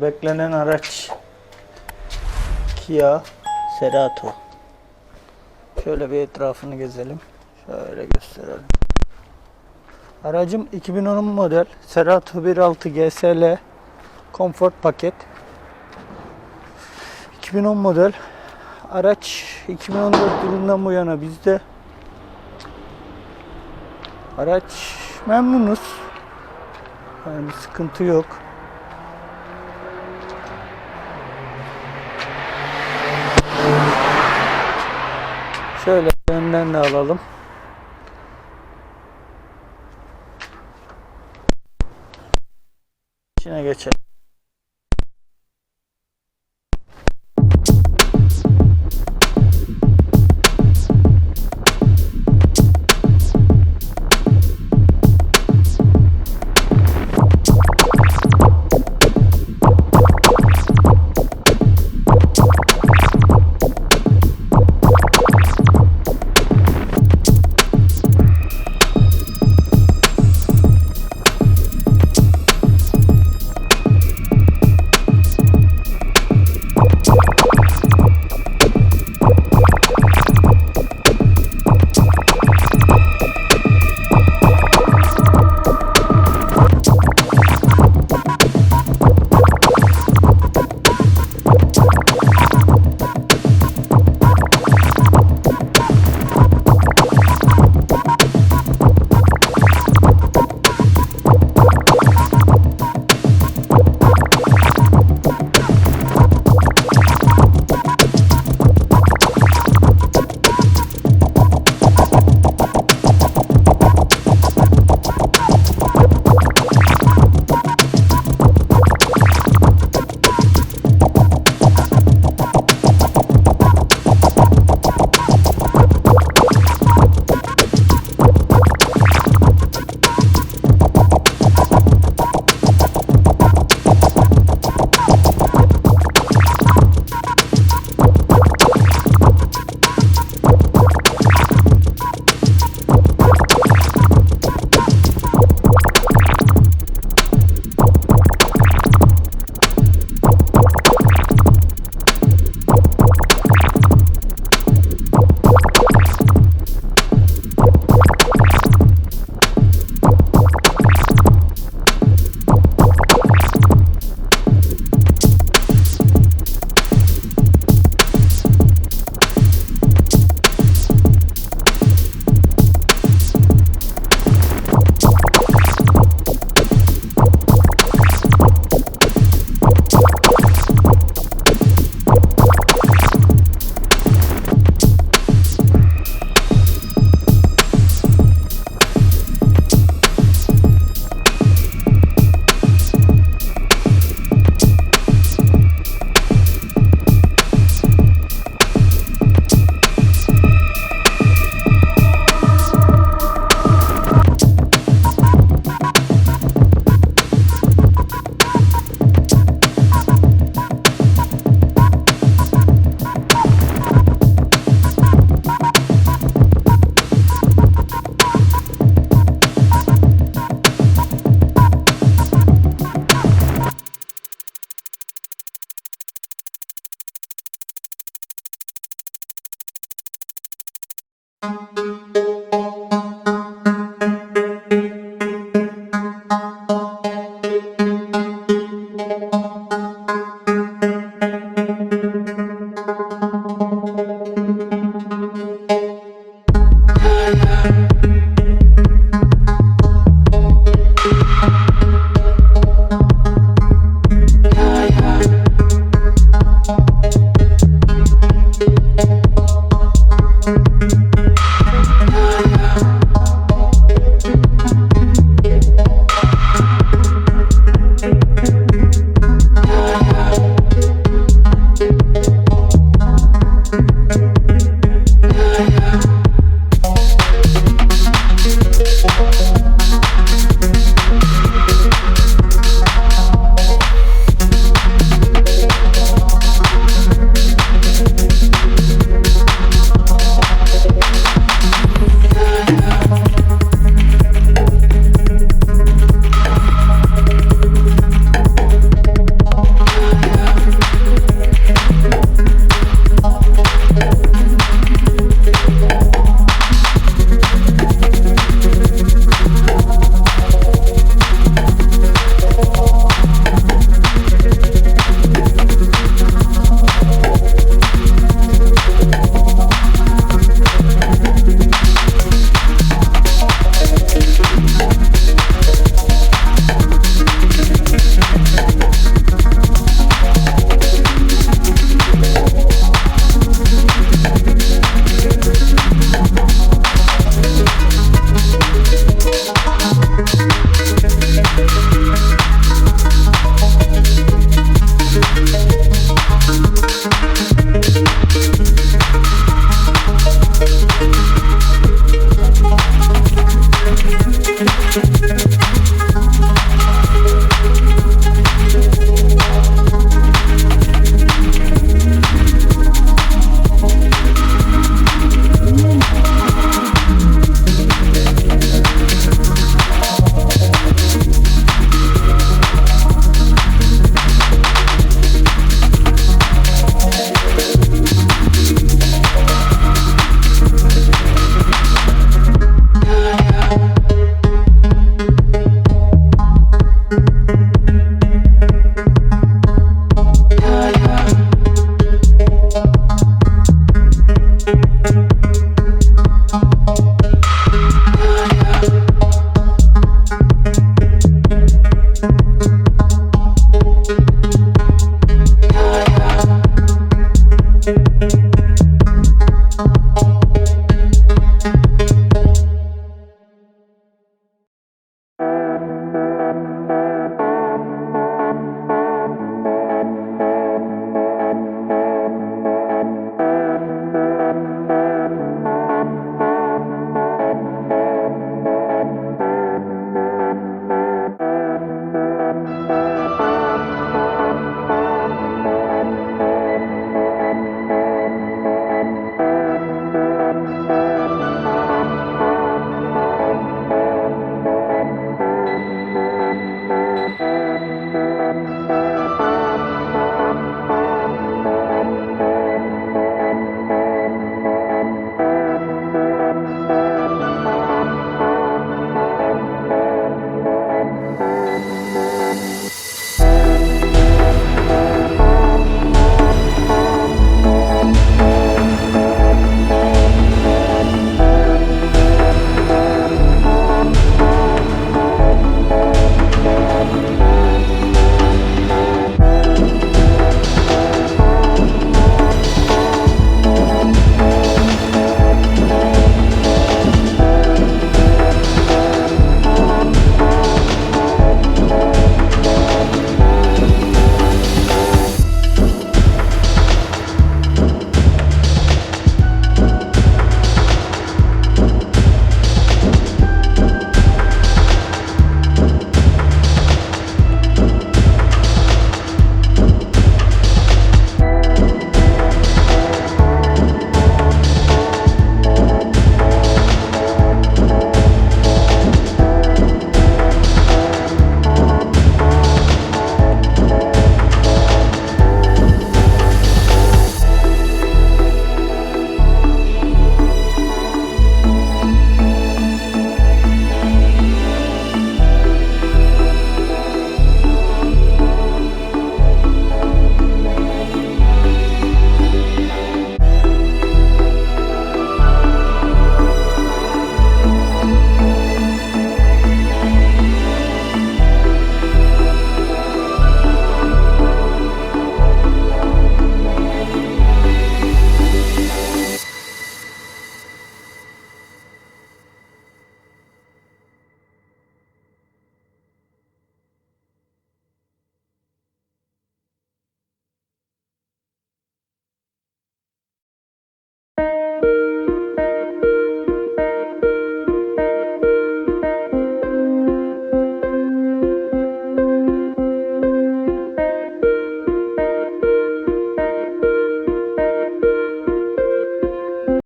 Beklenen araç Kia Cerato. Şöyle bir etrafını gezelim. Şöyle gösterelim. Aracım 2010 model Cerato 1.6 GSL Comfort paket. 2010 model araç 2014 yılından bu yana bizde. Araç memnunuz. Yani bir sıkıntı yok. Şöyle önden de alalım. İçine geçelim.